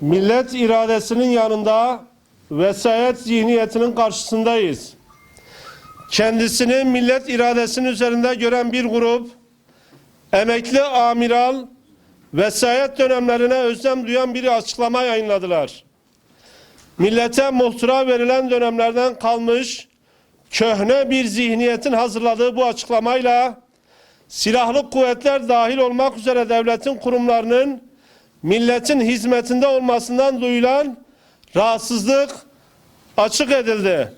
millet iradesinin yanında vesayet zihniyetinin karşısındayız. Kendisini millet iradesinin üzerinde gören bir grup, emekli amiral, vesayet dönemlerine özlem duyan bir açıklama yayınladılar. Millete muhtıra verilen dönemlerden kalmış, köhne bir zihniyetin hazırladığı bu açıklamayla, silahlı kuvvetler dahil olmak üzere devletin kurumlarının milletin hizmetinde olmasından duyulan rahatsızlık açık edildi.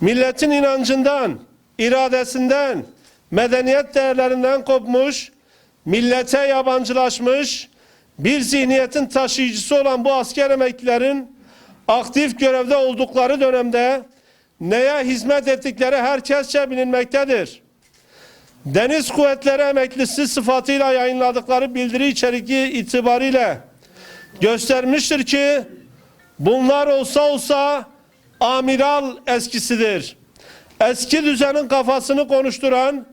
Milletin inancından, iradesinden, medeniyet değerlerinden kopmuş, millete yabancılaşmış, bir zihniyetin taşıyıcısı olan bu asker emeklilerin aktif görevde oldukları dönemde neye hizmet ettikleri herkesçe bilinmektedir. Deniz Kuvvetleri Emeklisi sıfatıyla yayınladıkları bildiri içerikli itibariyle göstermiştir ki bunlar olsa olsa amiral eskisidir. Eski düzenin kafasını konuşturan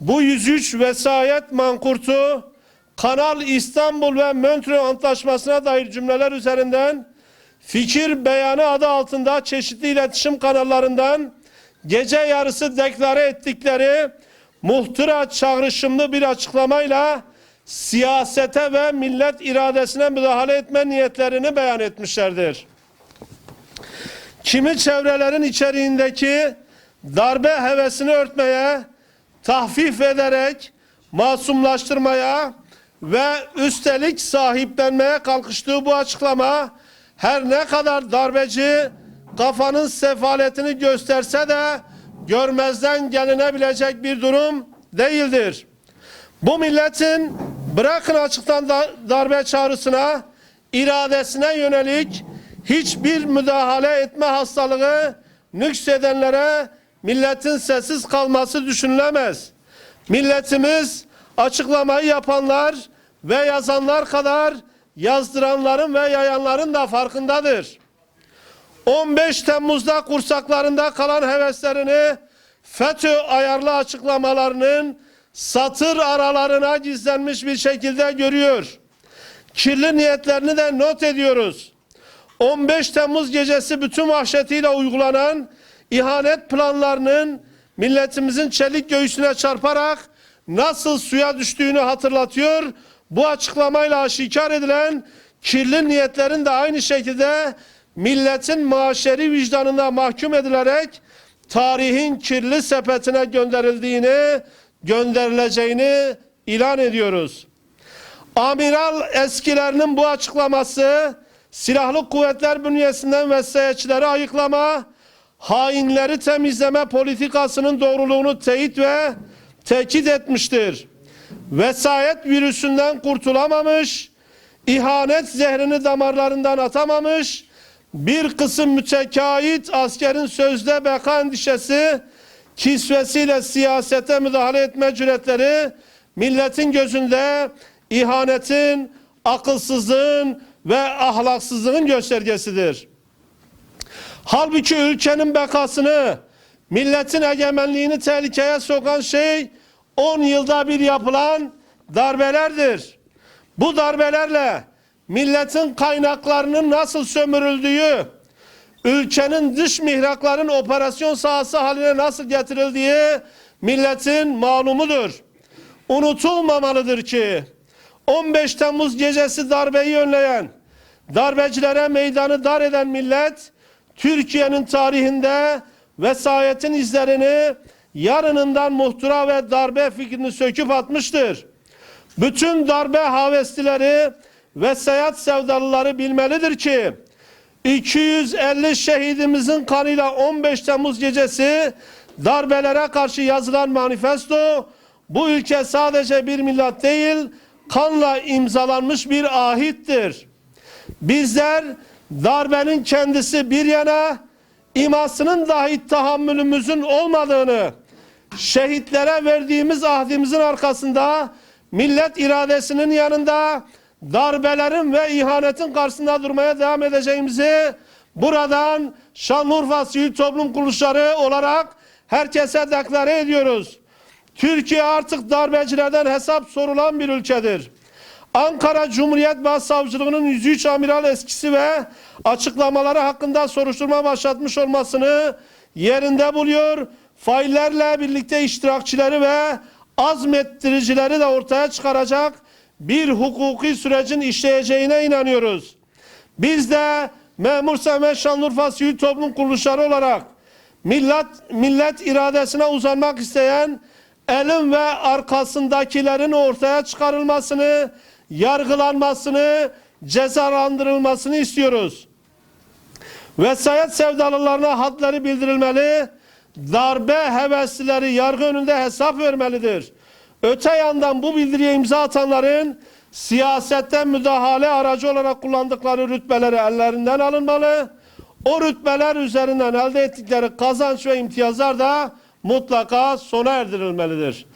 bu 103 vesayet mankurtu Kanal İstanbul ve Montreux Antlaşması'na dair cümleler üzerinden fikir beyanı adı altında çeşitli iletişim kanallarından gece yarısı deklare ettikleri muhtıra çağrışımlı bir açıklamayla siyasete ve millet iradesine müdahale etme niyetlerini beyan etmişlerdir. Kimi çevrelerin içeriğindeki darbe hevesini örtmeye, tahfif ederek masumlaştırmaya ve üstelik sahiplenmeye kalkıştığı bu açıklama her ne kadar darbeci kafanın sefaletini gösterse de görmezden gelinebilecek bir durum değildir. Bu milletin bırakın açıktan da- darbe çağrısına, iradesine yönelik hiçbir müdahale etme hastalığı nüksedenlere milletin sessiz kalması düşünülemez. Milletimiz açıklamayı yapanlar ve yazanlar kadar yazdıranların ve yayanların da farkındadır. 15 Temmuz'da kursaklarında kalan heveslerini FETÖ ayarlı açıklamalarının satır aralarına gizlenmiş bir şekilde görüyor. Kirli niyetlerini de not ediyoruz. 15 Temmuz gecesi bütün vahşetiyle uygulanan ihanet planlarının milletimizin çelik göğsüne çarparak nasıl suya düştüğünü hatırlatıyor. Bu açıklamayla aşikar edilen kirli niyetlerin de aynı şekilde milletin maşeri vicdanına mahkum edilerek tarihin kirli sepetine gönderildiğini, gönderileceğini ilan ediyoruz. Amiral eskilerinin bu açıklaması silahlı kuvvetler bünyesinden vesayetçileri ayıklama, hainleri temizleme politikasının doğruluğunu teyit ve tekit etmiştir. Vesayet virüsünden kurtulamamış, ihanet zehrini damarlarından atamamış, bir kısım mütekait askerin sözde beka endişesi, kisvesiyle siyasete müdahale etme cüretleri, milletin gözünde ihanetin, akılsızlığın ve ahlaksızlığın göstergesidir. Halbuki ülkenin bekasını, milletin egemenliğini tehlikeye sokan şey 10 yılda bir yapılan darbelerdir. Bu darbelerle milletin kaynaklarının nasıl sömürüldüğü, ülkenin dış mihrakların operasyon sahası haline nasıl getirildiği milletin malumudur. Unutulmamalıdır ki 15 Temmuz gecesi darbeyi önleyen, darbecilere meydanı dar eden millet, Türkiye'nin tarihinde vesayetin izlerini yarınından muhtıra ve darbe fikrini söküp atmıştır. Bütün darbe haveslileri ve seyahat sevdalıları bilmelidir ki 250 şehidimizin kanıyla 15 Temmuz gecesi darbelere karşı yazılan manifesto bu ülke sadece bir millet değil kanla imzalanmış bir ahittir. Bizler darbenin kendisi bir yana imasının dahi tahammülümüzün olmadığını şehitlere verdiğimiz ahdimizin arkasında millet iradesinin yanında darbelerin ve ihanetin karşısında durmaya devam edeceğimizi buradan Şanlıurfa Sivil Toplum Kuruluşları olarak herkese deklare ediyoruz. Türkiye artık darbecilerden hesap sorulan bir ülkedir. Ankara Cumhuriyet Başsavcılığının 103 amiral eskisi ve açıklamaları hakkında soruşturma başlatmış olmasını yerinde buluyor. Faillerle birlikte iştirakçileri ve azmettiricileri de ortaya çıkaracak bir hukuki sürecin işleyeceğine inanıyoruz. Biz de Memur Semet Şanlıurfa Sivil Toplum Kuruluşları olarak millet, millet iradesine uzanmak isteyen elin ve arkasındakilerin ortaya çıkarılmasını, yargılanmasını, cezalandırılmasını istiyoruz. Vesayet sevdalılarına hadleri bildirilmeli, darbe heveslileri yargı önünde hesap vermelidir. Öte yandan bu bildiriye imza atanların siyasetten müdahale aracı olarak kullandıkları rütbeleri ellerinden alınmalı. O rütbeler üzerinden elde ettikleri kazanç ve imtiyazlar da mutlaka sona erdirilmelidir.